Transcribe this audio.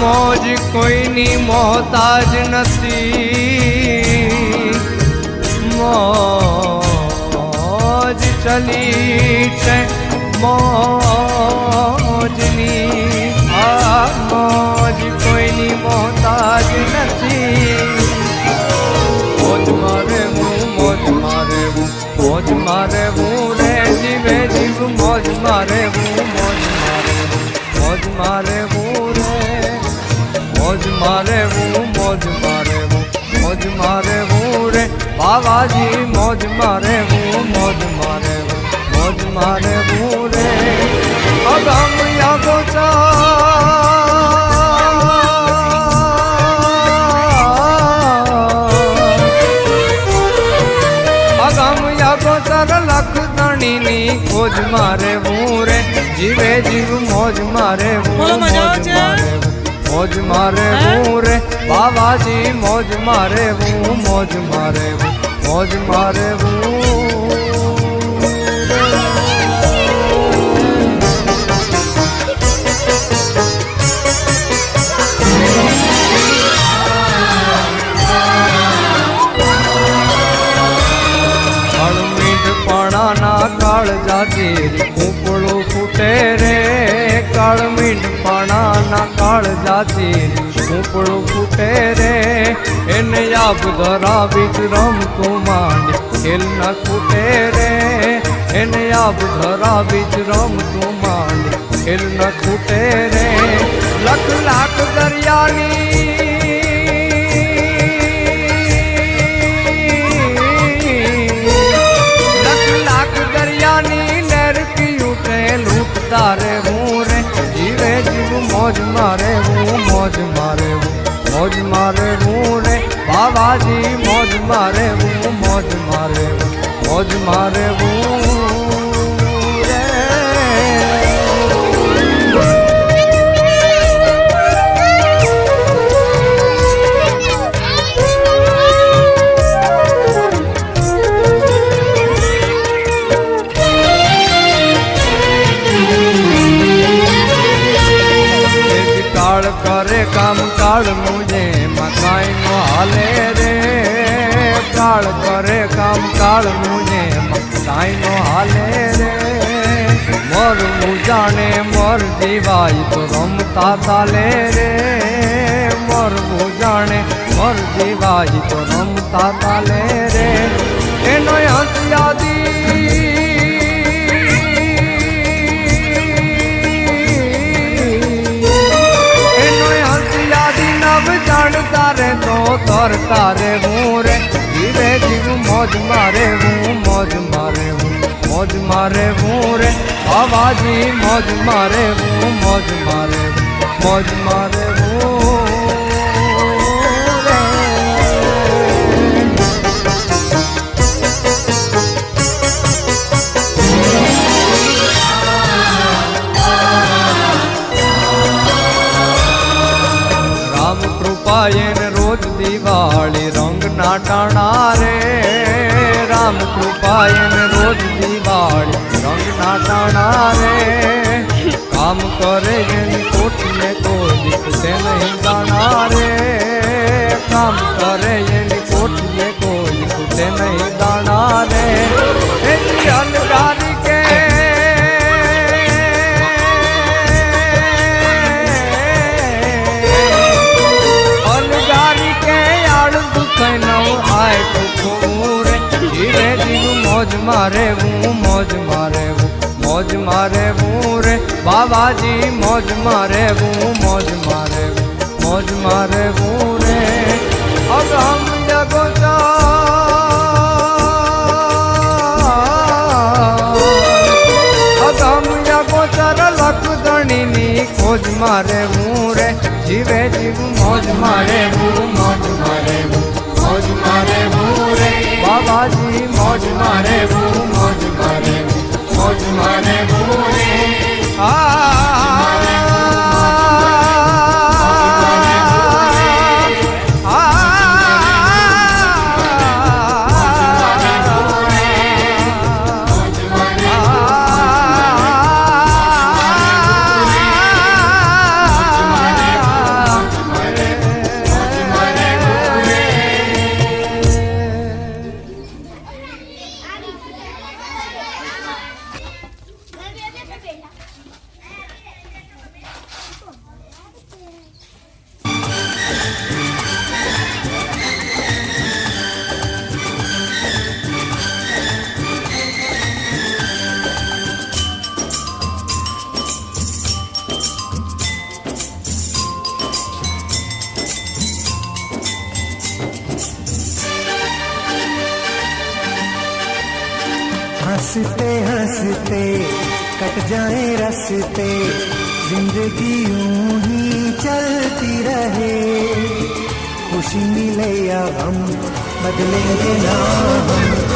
મોજ કોઈની મોહતાજ નથી. મોજ ચલી છે મોજ મારે હું મોજ મારે હું મોજ મારે હું રે. બાવાજી મોજ મારે હું મોજ મારે હું મોજ મારે હું રે અગમ તર લખ ધણીની ખોજ મારે હું રે. જીવે જીવ મોજ મારે હું મજા? મારે મોજ મારે હે? રે બાબાજી મોજ મારે હું મોજ મારે હું મોજ મારે હું કાળ જાતી કૂપળું ફૂટે રે. એને આપ ધરા વિક્રમ કુમાંડ માંડ ખેલ ન ખૂટે રે. એને આપ ધરા વિક્રમ કુમાંડ ખેલ ન ખૂટે રે. લખ લાખ દરિયાની મોજ મારે હું, મોજ મારે હું, મોજ મારે હું રે. બાબાજી મોજ મારે હું, મોજ મારે હું, મોજ મારે હું. કાળ મુજે મકાઈ નો હાલે રે. કાળ કરે કામ કાળ મુજે મકાઈ નો હાલે રે. મોર મુજાને મોર જીવાય તો રમતા તાલે રે. મોર મુજાણે મોર જીવાય તો રમતા તાલે રે. એનો તો તરતા રે હું રે જીવે જીવ મોજ મારે હું મોજ મારે હું મોજ મારે હું રે બાબાજી મોજ મારે હું મોજ મારે હું મોજ મારે હું રોજ દિવાળી રંગ ના ટાણા રે, રામ કૃપાયન રોજ દિવાળી રંગ ના ટાણા રે. કામ કરે રે જીવે જીવ મોજ મારે હું મોજ મારે હું મોજ મારે હું રે બાબાજી મોજ મારે હું મોજ મારે હું મોજ મારે હું રે અગમ જગો અગમ જગો ચર લખ ધણીની ખોજ મારે હું રે જીવે જીવ મોજ મારે હું મોજ મારે હું हँसते हँसते, कट जाए रसते। ज़िंदगी यूँ ही चलती रहे। खुशी मिले या हम बदलेंगे ना हम।